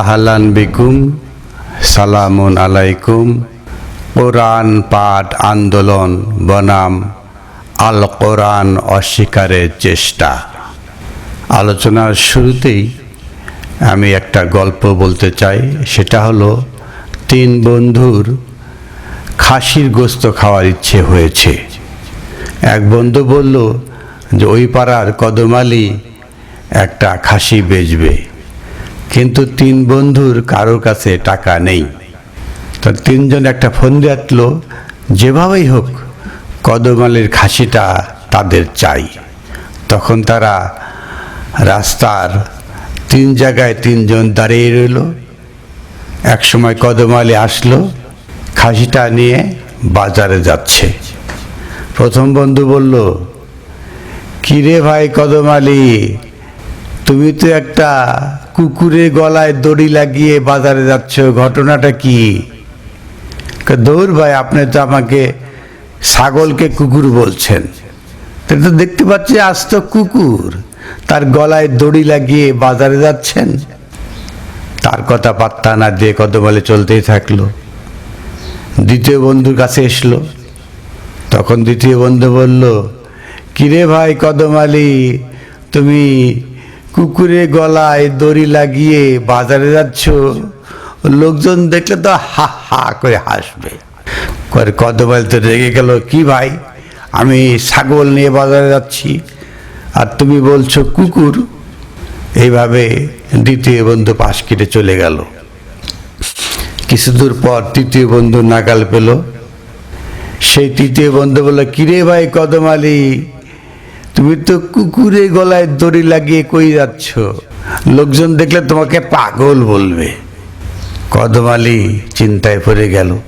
আহলান বিকুম, সালামুন আলাইকুম। কোরআন পাঠ আন্দোলন বনাম আল কোরআন অস্বীকারের চেষ্টা। আলোচনার শুরুতেই আমি একটা গল্প বলতে চাই, সেটা হলো, তিন বন্ধুর খাসির গোস্ত খাওয়ার ইচ্ছে হয়েছে। এক বন্ধু বলল যে, ওই পাড়ার কদমালি একটা খাসি বেচবে। কিন্তু তিন বন্ধুর কারোর কাছে টাকা নেই। তো তিনজন একটা ফোন দিয়াতলো যেভাবেই হোক, কদমালির খাসিটা তাদের চাই। তখন তারা রাস্তার তিন জায়গায় তিনজন দাঁড়িয়ে রইল। এক সময় কদমালি আসলো, খাসিটা নিয়ে বাজারে যাচ্ছে। প্রথম বন্ধু বলল, কিরে ভাই কদমালি, তুমি তো একটা কুকুরের গলায় দড়ি লাগিয়ে বাজারে যাচ্ছ, ঘটনাটা কি? দৌড় ভাই, আপনি তো আমাকে ছাগলকে কুকুর বলছেন। তা দেখতে পাচ্ছি আজ তো কুকুর। তার গলায় দড়ি লাগিয়ে বাজারে যাচ্ছেন। তার কথা পাত্তা না দিয়ে কদমালে চলতেই থাকল। দ্বিতীয় বন্ধুর কাছে এসলো। তখন দ্বিতীয় বন্ধু বলল, কিরে ভাই কদমালি, তুমি কুকুরের গলায় দড়ি লাগিয়ে বাজারে যাচ্ছ। লোকজন দেখলে তো হা হা করে হাসবে। করে কদমালি তো রেগে গেল, কি ভাই? আমি ছাগল নিয়ে বাজারে যাচ্ছি। আর তুমি বলছো কুকুর? এইভাবে দ্বিতীয় বন্ধু পাশ কেটে চলে গেল। কিছু দূর পর তৃতীয় বন্ধু নাগাল পেল। সেই তৃতীয় বন্ধু বলল কিরে ভাই কদমালি তুমি তো কুকুরে গলায় দড়ি লাগিয়ে কই যাচ্ছ? লোকজন দেখলে তোমাকে পাগল বলবে। কদমালি চিন্তায় পড়ে গেল।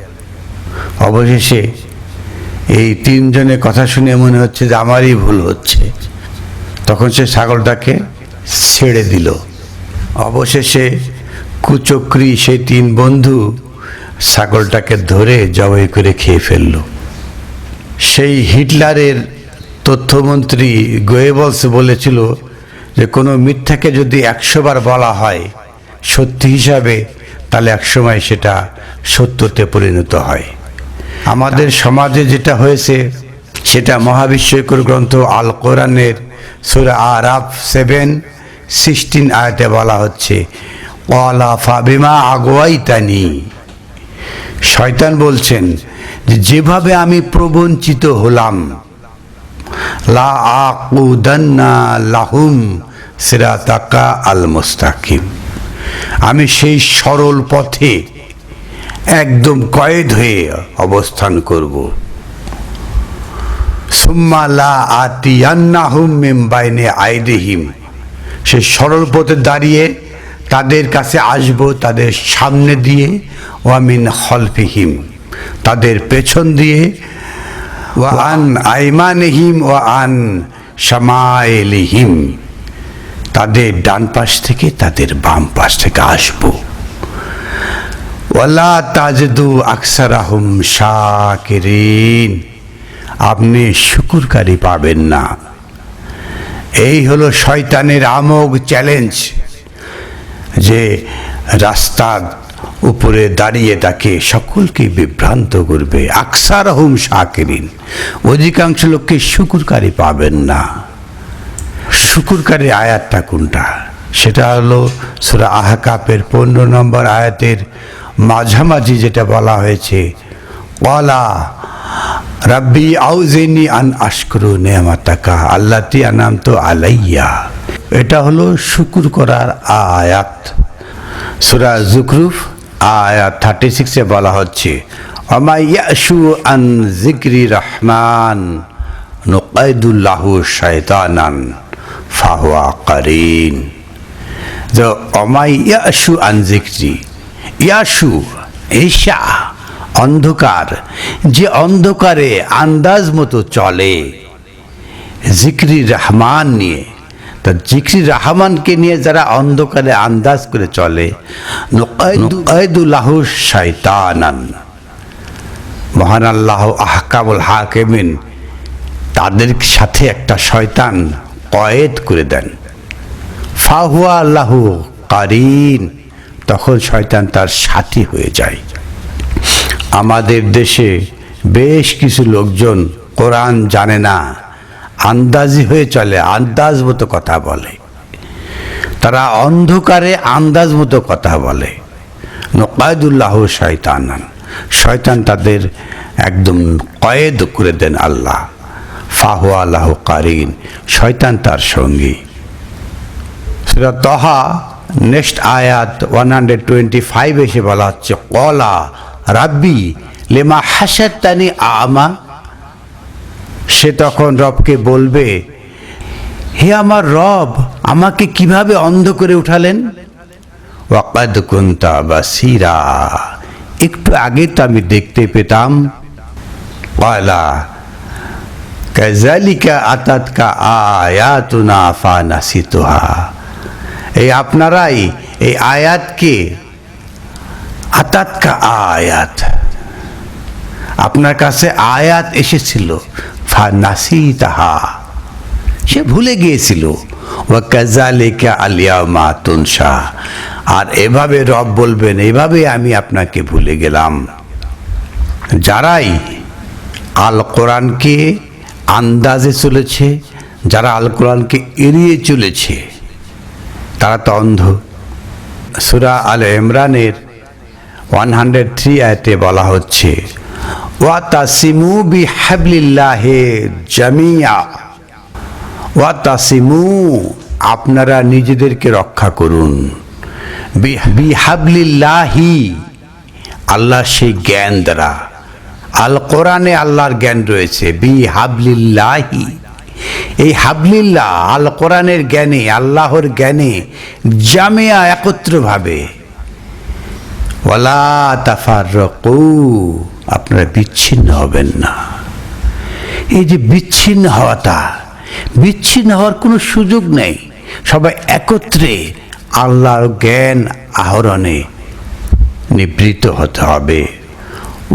অবশেষে এই তিনজনের কথা শুনে মনে হচ্ছে যে আমারই ভুল হচ্ছে। তখন সে ছাগলটাকে ছেড়ে দিল। অবশেষে কুচক্রি সেই তিন বন্ধু ছাগলটাকে ধরে জবাই করে খেয়ে ফেলল। সেই হিটলারের তথ্যমন্ত্রী গোয়েবলস বলেছিল যে কোনো মিথ্যাকে যদি একশো বার বলা হয় সত্যি হিসাবে, তাহলে একসময় সেটা সত্যতে পরিণত হয়। আমাদের সমাজে যেটা হয়েছে, সেটা মহাবিশ্বকর গ্রন্থ আল কোরআনের সুরা আরাফ সেভেন, সিক্সটিন আয়তে বলা হচ্ছে, ওয়ালা ফাবিমা আগুয়াইতানি শয়তান বলছেন যেভাবে আমি প্রবঞ্চিত হলাম লা আকুদান্না লাহুম সিরাতাকা আল মুস্তাকিম আমি সেই সরল পথে একদম কয়েদ হয়ে অবস্থান করব। সুম্মা লা আতিয়ান্নাহুম মিন বাইনে আইদিহিম। সে সরল পথে দাঁড়িয়ে তাদের কাছে আসব, তাদের সামনে দিয়ে ওয়ামিন হলফিহিম তাদের পেছন দিয়ে ওয়ান আইমানহিম ও আন সামাইলিহিম তাদের ডান পাশ থেকে তাদের বাম পাশ থেকে আসব। ওয়ালা তাজদু আকসারাহুম শাকিরিন। আপনি শুকুরকারী পাবেন না। এই হলো শয়তানের আমোগ চ্যালেঞ্জ। যে রাস্তার উপরে দাঁড়িয়ে তাকে সকলকে বিভ্রান্ত করবে। আকসার হুম শাকিরিন, অধিকাংশ লোককে শুকুরকারী পাবেন না। শুকুরকারী আয়াতটা কোনটা? সেটা হলো সুরা আহকাপের পনেরো নম্বর আয়াতের মাঝামাঝি যেটা বলা হয়েছে, ওয়ালা রাব্বি আউজেনি আন আশকরু নেয়ামাতাকা আল্লাতি আনাম তো আলাইয়া। এটা হলো শুকুর করার আয়াত। সুরা জুকরুফ আয়াত থার্টি সিক্সে বলা হচ্ছে অমাইয়াশু আন জিক্রি রহমান নকায়দুল্লাহু শয়তানান ফাহুয়া কারিন। যে অমাইয়াশু আন জিক্রি ইয়াশু ঈশা, অন্ধকার, যে অন্ধকারে আন্দাজ মতো চলে জিক্রি রহমান নিয়ে তা জিক্রি রহমানকে নিয়ে যারা অন্ধকারে আন্দাজ করে চলে শয়তানান মহান আল্লাহ আহকাবুল হাকেমিন তাদের সাথে একটা শয়তান কয়েদ করে দেন। ফাহুয়া আল্লাহ কারিন, তখন শয়তান তার সাথী হয়ে যায়। আমাদের দেশে বেশ কিছু লোকজন কোরআন জানে না আন্দাজি হয়ে চলে আন্দাজ মতো কথা বলে। তারা অন্ধকারে আন্দাজ মতো কথা বলে। নকায়দুল্লাহ শয়তানান, শয়তান তাদের একদম কয়েদ করে দেন আল্লাহ। ফাহু আল্লাহ কারিন, শয়তান তার সঙ্গী। সেটা তহা, নেক্সট আয়াত ওয়ান হান্ড্রেড টোয়েন্টি ফাইভ এসে বলা হচ্ছে, কলা রাব্বি লেমা হাসাতানি আমা সে তখন রবকে বলবে, হে আমার রব, আমাকে কীভাবে অন্ধ করে উঠালেন? ওয়াকাদ কুন্তা বাসিরা। একটু আগে তো আমি দেখতে পেতাম। কয়লা কাজালিকা আতাতকা আয়াতুনা ফানাসিতুহা। এই আপনারাই এই আয়াতকে আতাতকা আয়াত। আপনার কাছে আয়াত এসেছিল। ফানাসি তাহা সে ভুলে গিয়েছিল। ওয়াকাজালিকা আলিয়ামা তুনসা আর এভাবে রব বলবেন, এভাবে আমি আপনাকে ভুলে গেলাম। যারাই আল কোরআনকে আন্দাজে চলেছে, যারা আল কোরআনকে এড়িয়ে চলেছে, তারা তো অন্ধ। সুরা আল ইমরানের ওয়ান হান্ড্রেড থ্রি আয়তে বলা হচ্ছে আপনারা নিজেদেরকে রক্ষা করুন। আল্লাহ সেই জ্ঞান দ্বারা। আল কোরআনে আল্লাহর জ্ঞান রয়েছে বি হাবলিল্লাহি এই হাবলিল্লাহ আল কোরআনের জ্ঞানে, আল্লাহর জ্ঞানে জামিয়া একত্রভাবে। ওয়ালা তাফারকু আপনারা বিচ্ছিন্ন হবেন না। এই যে বিচ্ছিন্ন হওয়াটা, বিচ্ছিন্ন হওয়ার কোনো সুযোগ নেই। সবাই একত্রে আল্লাহর জ্ঞান আহরণে নিবৃত হতে হবে।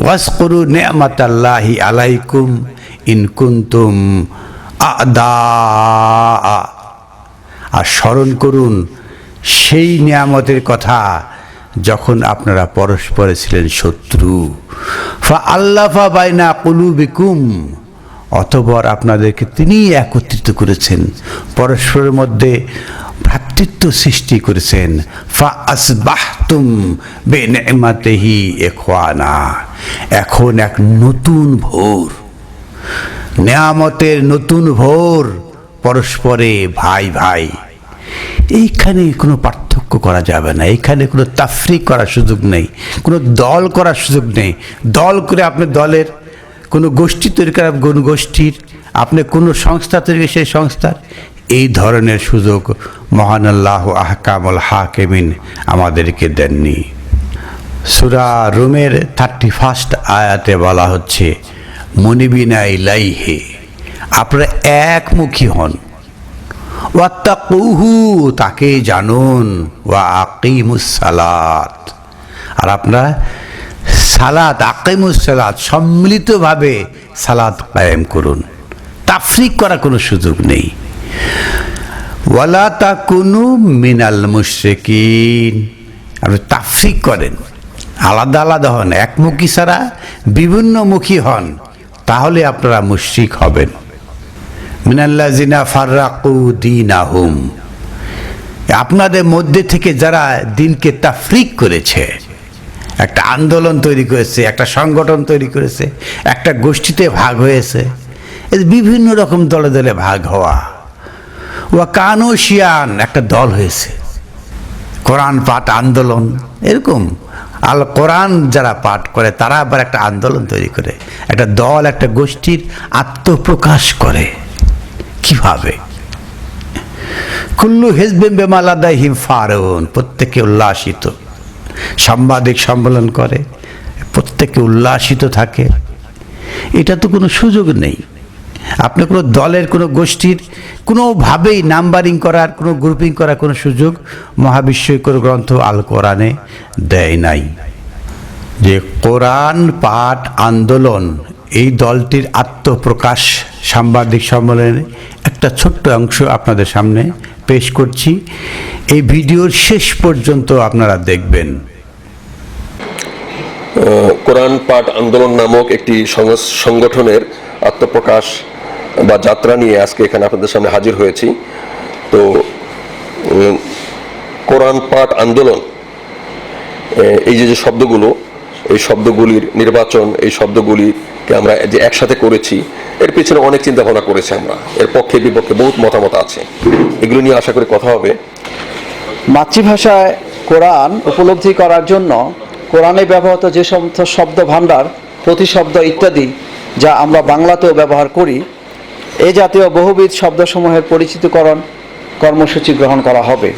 ওয়াস করু নেয়ামাত আল্লাহি আলাইকুম ইনকুন্তুম আর স্মরণ করুন, সেই নিয়ামতের কথা যখন আপনারা পরস্পরে ছিলেন শত্রু, ফা আল্লাফা বাইনা কুলুবিকুম, অতপর আপনাদেরকে তিনি একত্রিত করেছেন, পরস্পরের মধ্যে ভ্রাতৃত্ব সৃষ্টি করেছেন, ফা আসবাহতুম বে নেমাতেহি এখওয়ানা এখন এক নতুন ভোর। নেয়ামতের নতুন ভোর পরস্পরে ভাই ভাই। এইখানে কোনো পার্থক্য করা যাবে না। এইখানে কোনো তাফরিক করার সুযোগ নেই, কোনো দল করার সুযোগ নেই। দল করে আপনি দলের কোনো গোষ্ঠী তৈরি করা, কোন গোষ্ঠীর আপনি কোনো সংস্থা তৈরি সেই সংস্থার এই ধরনের সুযোগ মহান আল্লাহ আহকামুল হাকেমিন আমাদেরকে দেননি। সুরা রুমের থার্টি ফার্স্ট আয়াতে বলা হচ্ছে, মনিবিনা ইলাইহে আপনারা একমুখী হন। ওয়াত্তাকুহু, তাকে জানুন। ওয়া আকিমুস সালাত। আর আপনারা সালাত, আকিমুস সালাত সম্মিলিতভাবে সালাত কায়েম করুন। তাফরিক করার কোনো সুযোগ নেই। ওয়ালা তাকুনু মিনাল মুশরিকিন। আপনি তাফরিক করেন। আলাদা আলাদা হন, একমুখী ছাড়া বিভিন্নমুখী হন। তাহলে আপনারা মুশরিক হবেন। মিনাল্লাজিনা ফার্রাকু দিন আহুম আপনাদের মধ্যে থেকে যারা দিনকে তাফরিক করেছে, একটা আন্দোলন তৈরি করেছে, একটা সংগঠন তৈরি করেছে, একটা গোষ্ঠীতে ভাগ হয়েছে বিভিন্ন রকম দলে দলে ভাগ হওয়া। ওয়া কানুশিয়ান একটা দল হয়েছে। কোরআন পাঠ আন্দোলন, এরকম। আল কোরআন যারা পাঠ করে, তারা আবার একটা আন্দোলন তৈরি করে। একটা দল, একটা গোষ্ঠীর আত্মপ্রকাশ করে। কীভাবে? কুল্লু হেজবেন বেমালাদাই হিম ফারুন প্রত্যেকে উল্লাসিত। সাংবাদিক সম্মেলন করে, প্রত্যেকে উল্লাসিত থাকে। এটা তো কোনো সুযোগ নেই। আপনি কোনো দলের, কোনো গোষ্ঠীর, কোনোভাবেই নাম্বারিং করার, কোনো গ্রুপিং করার কোনো সুযোগ মহাবিশ্বকর গ্রন্থ আল কোরআনে দেয় নাই। যে কোরআন পাঠ আন্দোলন এই দলটির আত্মপ্রকাশ সাংবাদিক সম্মেলনে একটা ছোট্ট অংশ আপনাদের সামনে পেশ করছি। এই ভিডিওর শেষ পর্যন্ত আপনারা দেখবেন। কোরআন পাঠ আন্দোলন নামক একটি সংগঠনের আত্মপ্রকাশ বা যাত্রা নিয়ে আজকে এখানে আপনাদের সামনে হাজির হয়েছি। তো কোরআন পাঠ আন্দোলন এই যে যে শব্দগুলো এই শব্দগুলির নির্বাচন, এই শব্দগুলিকে আমরা যে একসাথে করেছি, এর পিছনে অনেক চিন্তা ভাবনা করেছি আমরা। এর পক্ষে, বিপক্ষে বহুত মতামত আছে। এগুলো নিয়ে আশা করি কথা হবে। মাতৃভাষায় কোরআন উপলব্ধি করার জন্য কোরআনে ব্যবহৃত যে সমস্ত শব্দ ভাণ্ডার প্রতিশব্দ ইত্যাদি যা আমরা বাংলাতেও ব্যবহার করি, এ জাতীয় বহুবিধ শব্দসমূহের পরিচিতকরণ কর্মসূচি গ্রহণ করা হবে।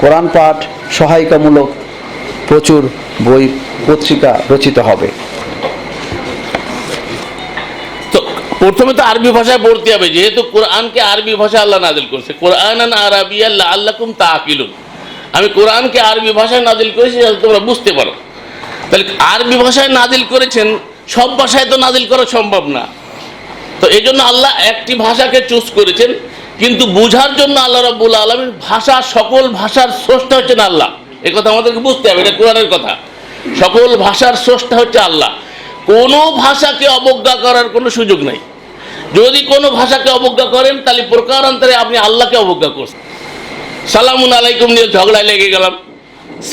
কোরআন পাঠ সহায়িকামূলক প্রচুর বই, পত্রিকা রচিত হবে। প্রথমে তো আরবি ভাষায় পড়তে হবে, যেহেতু কোরআনকে আরবি ভাষায় আল্লাহ নাজিল করছে। কোরআন আরবি আল্লাহ আল্লাকুম তাকিলুন আমি কোরআনকে আরবি ভাষায় নাজিল করেছি তোমরা বুঝতে পারো। তাহলে আরবি ভাষায় নাজিল করেছেন, সব ভাষায় তো নাজিল করা সম্ভব না। তো এই জন্য আল্লাহ একটি ভাষাকে চুজ করেছেন, কিন্তু বুঝার জন্য আল্লাহ রাব্বুল আলমীর ভাষা, সকল ভাষার স্রষ্টা হচ্ছেন আল্লাহ। এ কথা আমাদেরকে বুঝতে হবে, এটা কোরআনের কথা। সকল ভাষার স্রষ্টা হচ্ছে আল্লাহ। কোনো ভাষাকে অবজ্ঞা করার কোনো সুযোগ নাই। যদি কোনো ভাষাকে অবজ্ঞা করেন, তাহলে প্রকারান্তরে আপনি আল্লাহকে অবজ্ঞা করছেন। সালামুন আলাইকুম নিয়ে ঝগড়ায় লেগে গেলাম।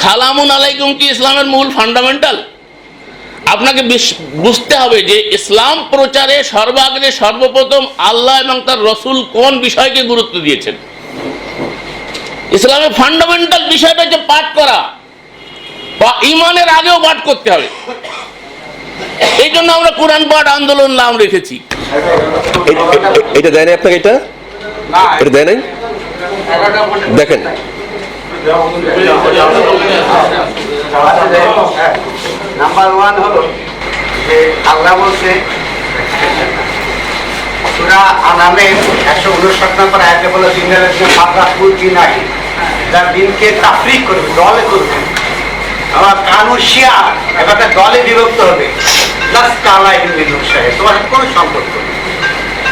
সালামুন আলাইকুম কি ইসলামের মূল ফান্ডামেন্টাল আপনাকে বুঝতে হবে যে ইসলাম প্রচারে সর্বাগ্রে সর্বপ্রথম আল্লাহ এবং তার রসুল কোন বিষয়কে গুরুত্ব দিয়েছেন? ইসলামের ফান্ডামেন্টাল বিষয়টা হচ্ছে পাঠ করা। বা ইমানের আগেও পাঠ করতে হবে। এই জন্য আমরা কোরআন পাঠ আন্দোলন নাম রেখেছি। এটা দেয় নাই আপনাকে এটা? এটা দেয় নাই? দেখেন। নাম্বার ওয়ান হলো যে আল্লাহ বলছে সুরা আনামে একশো উনষাট নম্বর আয়াতে দিনের দিনকে করবে, দলে করবে আমার কানু শিয়া এবার দলে বিভক্ত হবে। প্লাস কালাই সাহেব তোমার কোনো সম্পর্ক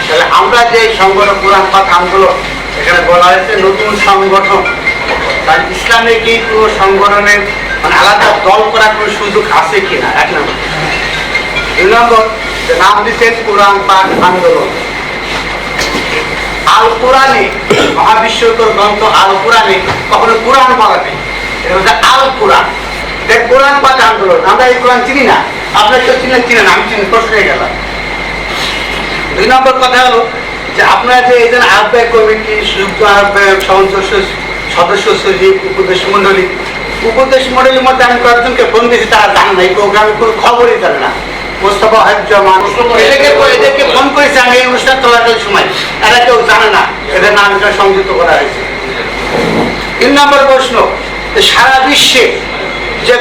তাহলে আমরা যে সংগঠন কোরআন পাক আন্দোলন এখানে বলা হয়েছে, নতুন সংগঠন তার ইসলামে কি কোনো সংগঠনের মানে আলাদা দল করার কোনো সুযোগ আছে কিনা? এক নম্বর। দুই নম্বর নাম দিচ্ছেন কোরআন পাক আন্দোলন আল কোরআনে মহাবিশ্বকর গ্রন্থ আল কোরআনে কখনো কোরআন নেই এটা হচ্ছে আল কোরআন দেখ কোরআন পাক আন্দোলন। আমরা এই কোরআন চিনি না। আপনার চিনেন চিনেন আমি চিনি হয়ে গেলাম দুই নম্বর কথা হলো যে আপনারা যে আহ্বায়ক কমিটি সংযুক্ত আহ্বায়ক সামঞ্জস্য সদস্য সচিব, উপদেশ মন্ডলী উপদেশ মধ্যে আমি কয়েকজনকে ফোন দিয়েছি, তারা জান না এই প্রোগ্রামে কোনো খবরই জানে না। মোস্তফা হাজ্জামান এদেরকে এদেরকে ফোন করেছি আমি এই অনুষ্ঠান চলাকালীন সময়। এরা কেউ জানে না এদের নাম এখানে সংযুক্ত করা হয়েছে। তিন নম্বর প্রশ্ন সারা বিশ্বে যে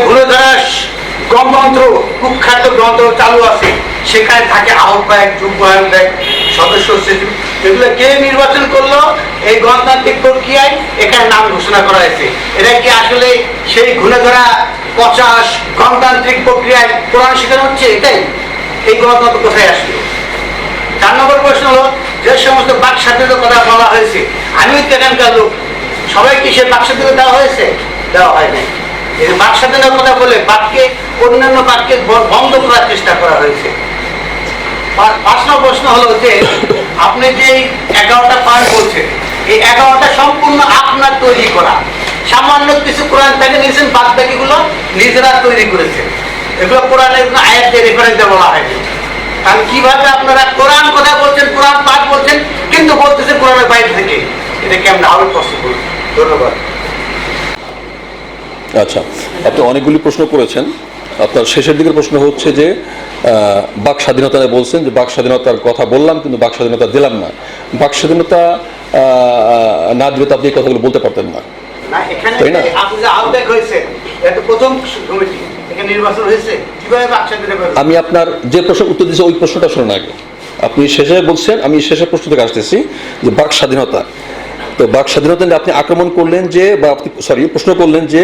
গণতন্ত্র কুখ্যাত গ্রন্থ চালু আছে সেখানে থাকে আহ্বায়ক যুগ্ম আহ্বায়ক সদস্য সচিব। এগুলো কে নির্বাচন করল? এই গণতান্ত্রিক প্রক্রিয়ায় এখানে নাম ঘোষণা করা হয়েছে। এটা কি আসলে সেই ঘুরে ধরা পচাশ গণতান্ত্রিক প্রক্রিয়ায় কোরআন শেখানো হচ্ছে এটাই। এই গণতন্ত্র কোথায় আসলো? চার নম্বর প্রশ্ন হলো, যে সমস্ত বাক স্বাধীনতার কথা বলা হয়েছে, আমিও এখানকার লোক। সবাইকে সে বাক স্বাধীনতা দেওয়া হয়েছে? দেওয়া হয় নাই। এই বাক স্বাধীনতার কথা বলে বাক্যে অন্যান্য বাক্যে বন্ধ করার চেষ্টা করা হয়েছে। পাঁচ নম্বর প্রশ্ন হলো যে, আপনি যে এগারোটা পাঠ বলছেন, এই এগারোটা সম্পূর্ণ আপনার তৈরি করা। সামান্য কিছু কোরআন থেকে নিয়েছেন বাদ বাকিগুলো নিজেরা তৈরি করেছেন এগুলো কোরআনের আয়াত দিয়ে রেফারেন্সে বলা হয়নি। কারণ কীভাবে আপনারা কোরআন কথা বলছেন, কোরআন পাঠ বলছেন, কিন্তু বলতেছেন কোরআনের বাইরে থেকে এটা কেমন আরও পসিবল ধন্যবাদ। আচ্ছা আপনি অনেকগুলি প্রশ্ন করেছেন। আপনার শেষের দিকের প্রশ্ন হচ্ছে যে বাক স্বাধীনতা বলছেন যে বাক স্বাধীনতার কথা বললাম, কিন্তু বাক স্বাধীনতা দিলাম না। বাক স্বাধীনতা না দিলে তো আপনি এই কথাগুলো বলতে পারতেন না। না এখানে তাই না? যে আপনি যে আহ্বায়ক হয়েছে এটা প্রথম কমিটি। এখানে নির্বাচন হয়েছে। কীভাবে বাক্সা দিতে পারবেন আমি আপনার যে প্রশ্ন উত্তর দিয়েছি ওই প্রশ্নটা শোনেন আগে। আপনি শেষে বলছেন আমি শেষের প্রশ্ন থেকে আসতেছি যে বাক স্বাধীনতা। তো বাক স্বাধীনতা আপনি আক্রমণ করলেন যে বা আপনি সরি প্রশ্ন করলেন যে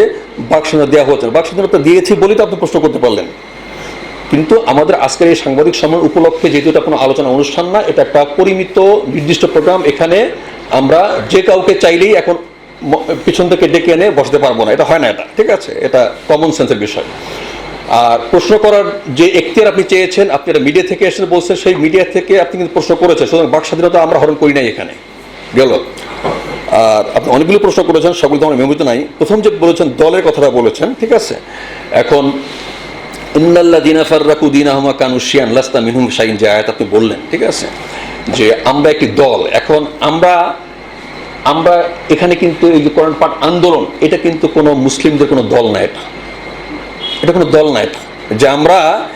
বাক স্বাধীনতা দেওয়া হচ্ছে না। বাক স্বাধীনতা দিয়েছি বলেই তো আপনি প্রশ্ন করতে পারলেন। কিন্তু আমাদের আজকের এই সাংবাদিক সম্মেলন উপলক্ষে যেহেতু এটা কোনো আলোচনা অনুষ্ঠান না এটা একটা পরিমিত নির্দিষ্ট প্রোগ্রাম এখানে আমরা যে কাউকে চাইলেই এখন পিছন থেকে ডেকে এনে বসতে পারব না। এটা হয় না এটা। ঠিক আছে? এটা কমন সেন্সের বিষয়। আর প্রশ্ন করার যে এখতিয়ার আপনি চেয়েছেন, আপনি এটা মিডিয়া থেকে এসে বলছেন, সেই মিডিয়া থেকে আপনি কিন্তু প্রশ্ন করেছেন। সুতরাং বাক স্বাধীনতা আমরা হরণ করি নাই এখানে। গেল। আর আপনি অনেকগুলো প্রশ্ন করেছেন সবগুলো তো আমার মেমোরিতে নাই। প্রথম যে বলেছেন, দলের কথাটা বলেছেন, ঠিক আছে? এখন ইন্নাল্লা দিনা ফাররাকু দিনাহুমা কানুশিয়ান লাস্তা মিনহুম শাইন যে আয়াত আপনি বললেন, ঠিক আছে? যে আমরা একটি দল। এখন আমরা আমরা এখানে কিন্তু এই যে কোরআন পাঠ আন্দোলন এটা কিন্তু কোনো মুসলিমদের কোনো দল না এটা। এটা কোনো দল না এটা। যে আমরা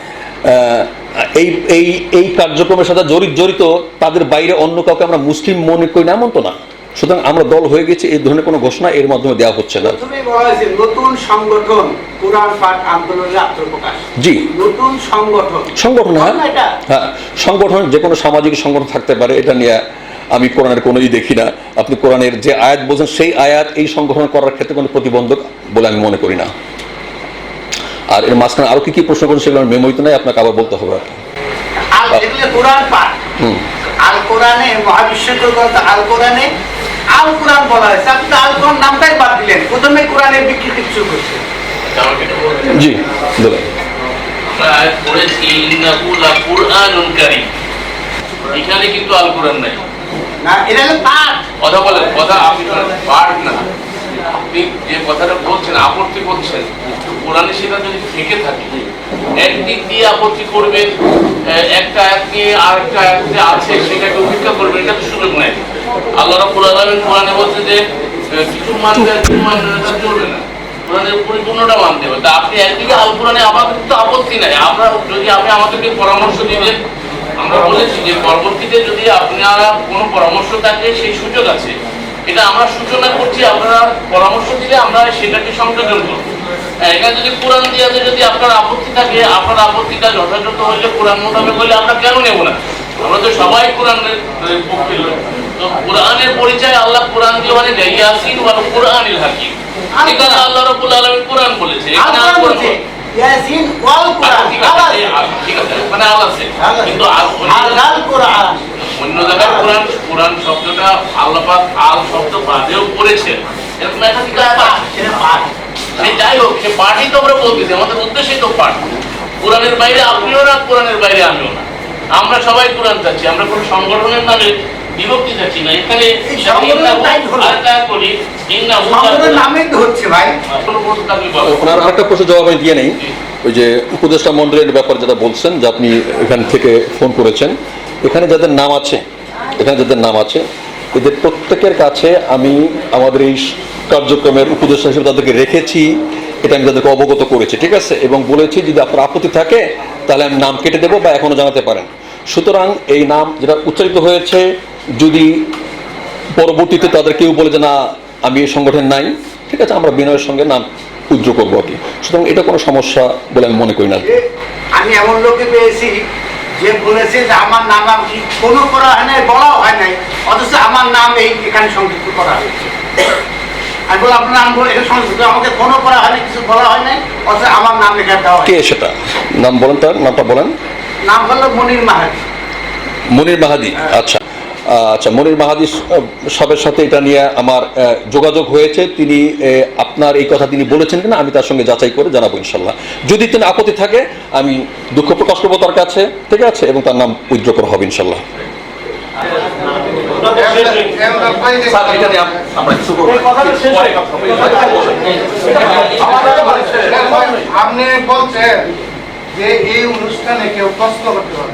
এই এই এই কার্যক্রমের সাথে জড়িত জড়িত তাদের বাইরে অন্য কাউকে আমরা মুসলিম মনে করি না এমন তো না। সুতরাং আমরা দল হয়ে গেছি এই ধরনের কোনো ঘোষণা এর মাধ্যমে দেওয়া হচ্ছে না। নতুন সংগঠন কোরআন পাঠ আন্দোলনের আত্মপ্রকাশ। জি। নতুন সংগঠন। সংগঠন হ্যাঁ সংগঠন যে কোনো সামাজিক সংগঠন থাকতে পারে এটা নিয়ে আমি কোরআনের কোনো ই দেখি না। আপনি কোরআনের যে আয়াত বলছেন সেই আয়াত এই সংগঠন করার ক্ষেত্রে কোনো প্রতিবন্ধক বলে আমি মনে করি না। আর এর মাঝখানে আরও কি কি প্রশ্ন করেন সেগুলো মেমোরিতে নাই আপনাকে আবার বলতে হবে আর কি। আল কোরআন পাঠ। হুম। আল কোরআনে মহাবিশ্বকর আল কোরআনে আল কোরআন বলা হয়েছে। আপনি আল কোরআন নামটাই বাদ দিলেন। প্রথমে কোরআনের বিকৃতি শুরু করছে। আমাকে একটু বলতে জি বলেন। আমরা আয়াত পড়েছি ইন্নাহু লাকুরআনুন কারীম। এখানে কিন্তু আল কোরআন নাই। কথা বলেন, কথা আপনি পাঠ না। আপনি যে কথাটা বলছেন, আপত্তি করছেন কোরআনে সেটা যদি থেকে থাকে, একদিক দিয়ে আপত্তি করবেন একটা নিয়ে আর একটা আয়াতে আছে, সেটাকে উপেক্ষা করবেন, এটা তো সুযোগ নাই। আল্লাহ কোরআনে বলছে যে কিছু মানবে কিছু চলবে না। কোরআনের পরিপূর্ণটা মানতে হবে। তা আপনি একদিকে আল কোরআনে আপত্তি নাই। আমরা যদি আপনি আমাদেরকে পরামর্শ দিবেন আমরা বলেছি যে পরবর্তীতে যদি আপনারা কোনো পরামর্শ থাকে সেই সুযোগ আছে। এটা আমরা সূচনা করছি আপনারা পরামর্শ দিলে আমরা সেটাকে সংযোজন করব। এখানে যদি কোরআন দিয়ে যদি আপনার আপত্তি থাকে আপনার আপত্তিটা যথাযথ কোরআন মোতাবেক আমরা কেন নেব না? আমরা তো সবাই কোরআনের পক্ষে লোক। তো কোরআনের পরিচয় আল্লাহ কোরআন দিয়ে মানে ইয়াসিন ওয়াল কোরআনিল হাকিম। এখানে আল্লাহ রাব্বুল আলামিন কোরআন বলেছে। এখানে ইয়াসিন ওয়াল কোরআন ঠিক আছে মানে আল আছে। কিন্তু আল কোরআন। অন্য জায়গায় কোরআন কোরআন শব্দটা আল্লাহ পাক আল শব্দ বাদেও করেছেন। এরকম আছে। সেটা পাঠ। সে যাই হোক সে পাঠই তো আমরা বলতেছি। আমাদের উদ্দেশ্যই তো পাঠ। কোরআনের বাইরে আপনিও না কোরআনের বাইরে আমিও না। আমরা সবাই কোরআন চাচ্ছি। আমরা কোনো সংগঠনের নামে বিভক্তি চাচ্ছি না। এখানে। ওনার আরেকটা প্রশ্ন জবাব আমি দিয়ে নেই। ওই যে উপদেষ্টা মন্ডলের ব্যাপারে যেটা বলছেন যে আপনি এখান থেকে ফোন করেছেন এখানে যাদের নাম আছে এখানে যাদের নাম আছে এদের প্রত্যেকের কাছে আমি আমাদের এই কার্যক্রমের উপদেষ্টা হিসেবে তাদেরকে রেখেছি এটা আমি তাদেরকে অবগত করেছি ঠিক আছে? এবং বলেছি যদি আপনার আপত্তি থাকে তাহলে আমি নাম কেটে দেবো বা এখনও জানাতে পারেন। সুতরাং এই নাম যেটা উচ্চারিত হয়েছে যদি পরবর্তীতে তাদের কেউ বলে যে না আমি এই সংগঠন নাই ঠিক আছে আমরা বিনয়ের সঙ্গে নাম উজ্জ্ব করব আর কি। সুতরাং এটা কোনো সমস্যা বলে আমি মনে করি না আমি এমন লোকে পেয়েছি যে বলেছে যে আমার নাম আমি কোনো করা হয় নাই বলাও হয় নাই অথচ আমার নাম এই এখানে সংযুক্ত করা হয়েছে। আমি বললাম আপনার নাম বলে সংযুক্ত আমাকে ফোনও করা হয়নি কিছু বলা হয় নাই অথচ আমার নাম এখানে দেওয়া কে সেটা? নাম বলেন তার নামটা বলেন। নাম হলো মনির মাহাদি। মনির মাহাদি আচ্ছা। আহ, আচ্ছা মনির মাহাদি সবের সাথে এটা নিয়ে আমার যোগাযোগ হয়েছে। তিনি আপনার এই কথা তিনি বলেছেন কিনা আমি তার সঙ্গে যাচাই করে জানাব ইনশাল্লাহ যদি তিনি আপত্তি থাকে আমি দুঃখ প্রকাশ করব তার কাছে ঠিক আছে? এবং তার নাম করা হবে ইনশাল্লাহ। আপনি বলছেন যে এই অনুষ্ঠানে কেউ প্রশ্ন করতে পারে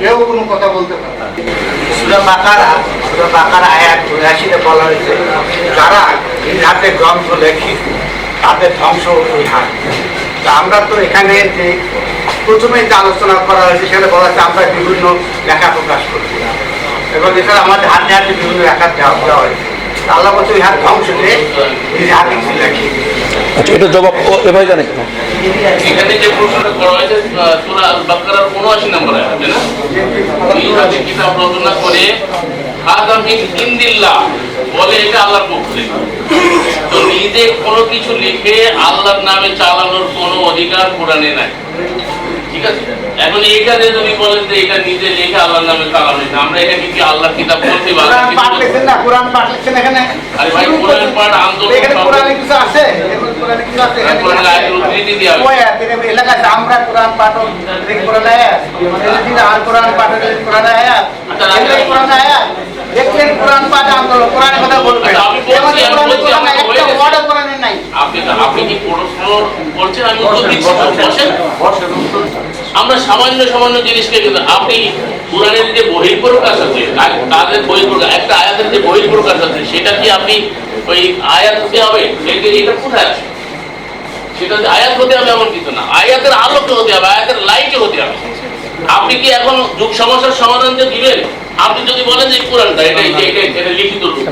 কেউ কোনো কথা বলতে পারে না। সুরা বাকারা সুরা বাকারা আয়াত চুরাশিতে বলা হয়েছে, যারা এই হাতে গ্রন্থ লেখে, তাদের ধ্বংস ওই হাত তা আমরা তো এখানে যে প্রথমে যে আলোচনা করা হয়েছে, সেখানে বলা হয়েছে আমরা বিভিন্ন লেখা প্রকাশ করছি। এবং এখানে আমাদের হাতে হাতে বিভিন্ন লেখা দেওয়া হয়েছে। আল্লাহ বলছে ওই হাত ধ্বংস নিজে হাতে লেখে? আচ্ছা এটা জবাব এ জানে। যে প্রশ্নটা করা হয়েছে সূরা আল বাকারার 79 নম্বর আয়াত না? এই রচনা করে হাযা মিন বলে এটা আল্লাহর পক্ষ থেকে। তো নিজে কোনো কিছু লিখে আল্লাহর নামে চালানোর কোনো অধিকার কোরআনে নাই। ঠিক আছে? এখন এইখানে যদি বলেন যে এটা নিজে লেখা আল্লাহর নামে কালাম লেখা আমরা এখানে কি আল্লাহর কিতাব বলতে কোরআন পাঠ লিখছেন না? কোরআন পাঠ লিখছেন এখানে? আরে ভাই, কোরআন পাঠ আন্দোলন এখানে কোরআনে কিছু আছে? এখানে কোরআনে কিছু আছে? এখানে কোরআনের আয়াতের উদ্ধৃতি। ওই আয়াত, এখানে আমরা কোরআন পাঠ দেখি কোরআন আয়াত। এখানে আর কোরআন পাঠ কোরআন আয়াত। আচ্ছা, কোরআন আয়াত। দেখলেন কোরআন পাঠ আন্দোলন কোরআনের কথা বলবেন। আচ্ছা, আমি বলছি, আমি বলছি, কোরআন একটা গেছে। ওয়ার্ডও কোরআনের নাই। আপনি আপনি কি প্রশ্ন বলছেন আমি উত্তর দিচ্ছি বসেন। আমরা সামান্য সামান্য জিনিসকে কিন্তু আপনি কোরআনের যে বহির প্রকাশ আছে তাদের বহির প্রকাশ একটা আয়াতের যে বহির প্রকাশ আছে, সেটা কি আপনি ওই আয়াত হতে হবে? এটা কোথায় আছে? সেটা যে আয়াত হতে হবে এমন কিছু না। আয়াতের আলোকে হতে হবে, আয়াতের লাইটে হতে হবে। আপনি কি এখন যুগ সমস্যার সমাধান যে দিবেন? আপনি যদি বলেন যে কোরআনটা এটা এটা এটা লিখিত রূপ।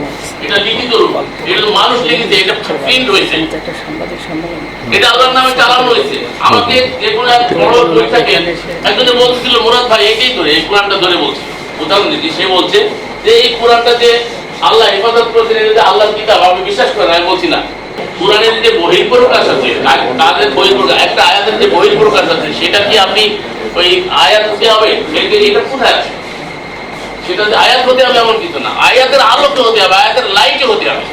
এটা লিখিত রূপ। এটা মানুষ লিখেছে এটা প্রিন্ট হয়েছে। এটা আল্লাহর নামে চালানো হয়েছে। আমাকে যে কোনো এক বড় বই থাকে একজনে বলছিল মুরাদ ভাই এটাই ধরে এই কোরআনটা ধরে বলছে। উদাহরণ দিচ্ছি সে বলছে যে এই কোরআনটা যে আল্লাহ হেফাজত করেছেন এটা যে আল্লাহর কিতাব আমি বিশ্বাস করেন আমি বলছি না। কোরআনের যে বহির্প্রকাশ আছে আর তাদের বহির্প্রকাশ একটা আয়াতের যে বহির্প্রকাশ আছে সেটা কি আপনি ওই আয়াত হতে হবে? এটা কোথায় আছে? সেটা যে আয়াত হতে হবে এমন কিছু না। আয়াতের আলোকে হতে হবে, আয়াতের লাইটে হতে হবে।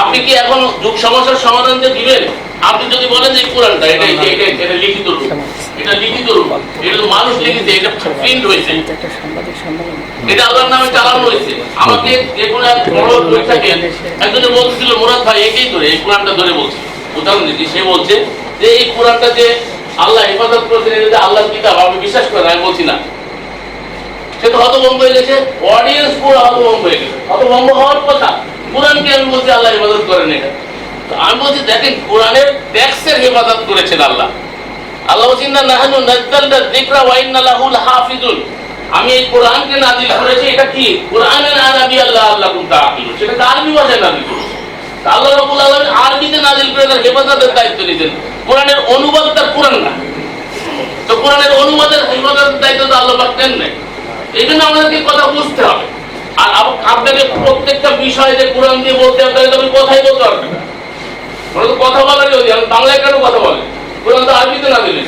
আপনি কি এখন যুগ সমস্যার সমাধান যে দিবেন? আপনি যদি বলেন যে কোরআনটা, এটা এটা লিখিত রূপ। এটা লিখিত রূপ। এটা মানুষ লিখেছে এটা প্রিন্ট হয়েছে। এটা নামে চালানো হয়েছে। আমাকে যে কোনো এক বড় থাকে বলছিল ভাই এটাই ধরে, এই কোরআনটা ধরে বলছে। উদাহরণ দিচ্ছি, সে বলছে যে, এই কোরআনটা যে আল্লাহ হেফাজত করেছেন, এটা আল্লাহর কিতাব, আমি বিশ্বাস করেন, আমি বলছি না। সে তো হতভম্ব হয়ে গেছে। অডিয়েন্স পুরো হতভম্ব হয়ে গেছে। হতভম্ব হওয়ার কথা কোরআনকে আমি বলছি, আল্লাহ হেফাজত করেন এটা। আমি বলছি, দেখেন, কোরআনের ট্যাক্সের হেফাজত করেছেন আল্লাহ। আল্লাহ না নাহানু আমি এই কোরআনকে নাজিল করেছি, এটা কি? কোরআনের আরবি আল্লাহ আল্লাহ সেটা আরবি ভাষায় নাজিল করেছে। আল্লাহ রাব্বুল আলামিন আরবিতে নাজিল করে তার হেফাজতের দায়িত্ব নিয়েছেন। কোরআনের অনুবাদ তার কোরআন না। তো কোরআনের অনুবাদের হেফাজতের দায়িত্ব তো আল্লাহ পাক নাই। এই জন্য আমাদেরকে কথা বুঝতে হবে। আর আপ- আপনাকে প্রত্যেকটা বিষয় যে কোরআন দিয়ে বলতে হবে, তাহলে তো আপনি কথাই বলতে পারবেন না। তো কথা বলারই অধিকার বাংলায় কেন কথা বলে? কোরআন তো আরবিতে না দিলে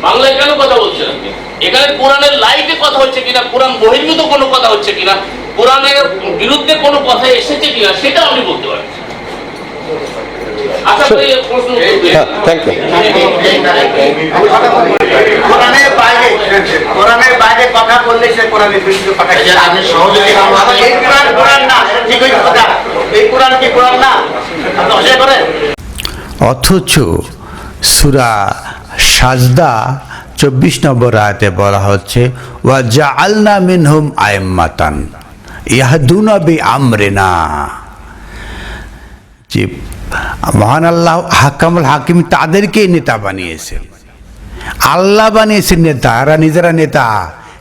বাংলায় কেন কথা বলছেন আপনি? এখানে কোরআনের লাইটে কথা হচ্ছে কিনা, কোরআন বহির্ভূত কোনো কথা হচ্ছে কিনা, কোরআনের বিরুদ্ধে কোনো কথা এসেছে কিনা, সেটা আপনি বলতে পারেন আপনি এই প্রশ্ন উত্তর দিন। হ্যাঁ থ্যাংক ইউ আমি কথা বলি। কোরআনের বাইরে কথা বললে সে কোরআনের বিরুদ্ধে কথা আপনি সহযোগী এই কোরআন কোরআন না ঠিক কথা। এই কোরআন কি কোরআন না? আপনি অস্বীকার করেন অথচ সুরা সাজদা চব্বিশ নম্বর আয়তে বলা হচ্ছে ওয়া জাআলনা মিনহুম আইম্মাতান ইয়াহদুনা বি আমরিনা যে মহান আল্লাহ হাকামুল হাকিম তাদেরকেই নেতা বানিয়েছেন আল্লাহ বানিয়েছেন নেতা, এরা নিজেরা নেতা।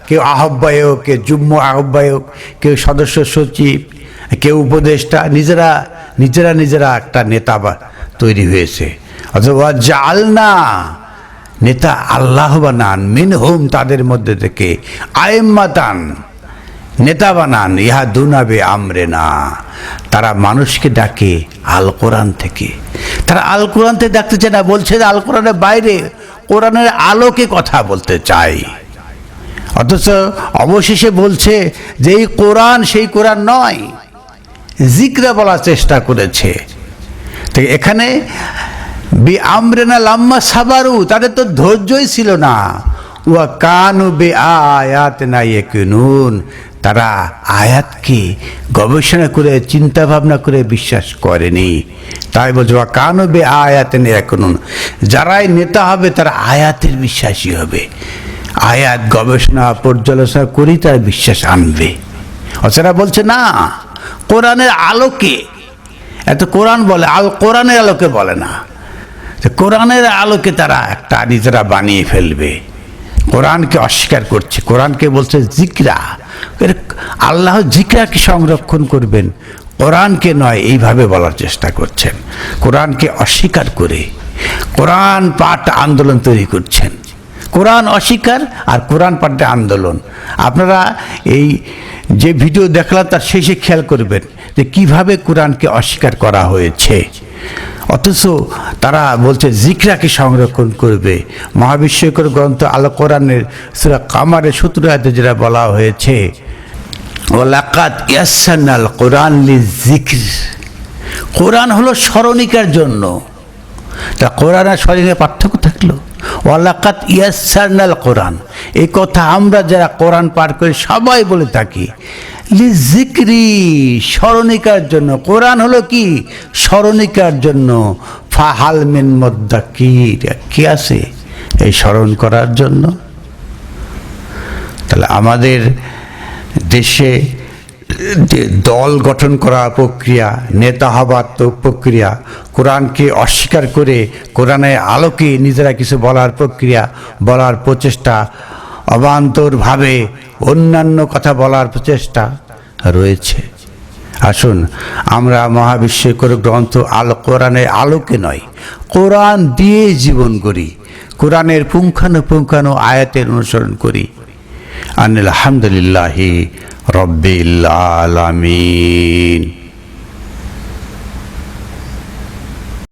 কেউ আহ্বায়ক, কেউ যুগ্ম আহ্বায়ক, কেউ সদস্য সচিব, কেউ উপদেষ্টা, নিজেরা নিজেরা নিজেরা একটা নেতা তৈরি হয়েছে। অথবা জাল না নেতা আল্লাহ বানান মিন হোম তাদের মধ্যে থেকে আয়েম্মাতান নেতা বানান, ইহা দুনাবে আমরে না। তারা মানুষকে ডাকে আল কোরআন থেকে। তারা আল কোরআন থেকে চায় না, বলছে আল কোরআনের বাইরে কোরআনের আলোকে কথা বলতে চাই। অথচ অবশেষে বলছে যে এই কোরআন সেই কোরআন নয়, জিকরা বলার চেষ্টা করেছে। তো এখানে, বি আমরেনা লাম্মা সাবারু, তাদের তো ধৈর্যই ছিল না। ওয়া কানু বে আয়াত না ইয়েকুনুন তারা আয়াতকে গবেষণা করে চিন্তা ভাবনা করে বিশ্বাস করেনি। তাই বলছে বে আয়াত না ইয়েকুনুন। যারাই নেতা হবে, তারা আয়াতের বিশ্বাসী হবে। আয়াত গবেষণা, পর্যালোচনা করেই তারা বিশ্বাস আনবে। অচেরা বলছে, না, কোরআনের আলোকে এত কোরআন বলে, আল কোরআনের আলোকে বলে না। কোরআনের আলোকে তারা একটা নিজেরা বানিয়ে ফেলবে। কোরআনকে অস্বীকার করছে। কোরআনকে বলছে জিকরা। আল্লাহ জিকরাকে সংরক্ষণ করবেন। কোরআনকে নয়, এইভাবে বলার চেষ্টা করছেন। কোরআনকে অস্বীকার করে কোরআন পাঠ আন্দোলন তৈরি করছেন। কোরআন অস্বীকার আর কোরআন পাঠে আন্দোলন। আপনারা এই যে ভিডিও দেখলাম, তার শেষে খেয়াল করবেন যে কীভাবে কোরআনকে অস্বীকার করা হয়েছে। অথচ তারা বলছে, জিকরাকে সংরক্ষণ করবে। মহাবিশ্বকর গ্রন্থ আল কোরআনের সুরা কামারের সূত্রাতে যেটা বলা হয়েছে ওলাকাত ইয়াসান্নাল কোরআন লি কোরআন হলো স্মরণিকার জন্য। তা কোরআন আর স্মরণিকার পার্থক্য থাকল? ওয়ালাকাত ইয়াসান্নাল কোরআন। এই কথা আমরা যারা কোরআন পাঠ করি সবাই বলে থাকি জিক্রি স্মরণিকার জন্য। কোরআন হলো কি? স্মরণিকার জন্য। ফাহাল মিন মদ্দাকির কি আছে? এই স্মরণ করার জন্য। তাহলে আমাদের দেশে দল গঠন করার প্রক্রিয়া, নেতা হবার তো প্রক্রিয়া, কোরআনকে অস্বীকার করে কোরআনের আলোকে নিজেরা কিছু বলার প্রক্রিয়া, বলার প্রচেষ্টা, অবান্তরভাবে অন্যান্য কথা বলার প্রচেষ্টা রয়েছে। আসুন, আমরা মহাবিশ্বকর গ্রন্থ আল কোরআনের আলোকে নয়, কোরআন দিয়ে জীবন করি, কোরআনের পুঙ্খানুপুঙ্খানু আয়াতের অনুসরণ করি। আনিল আলহামদুলিল্লাহি রব্বিল আলামিন।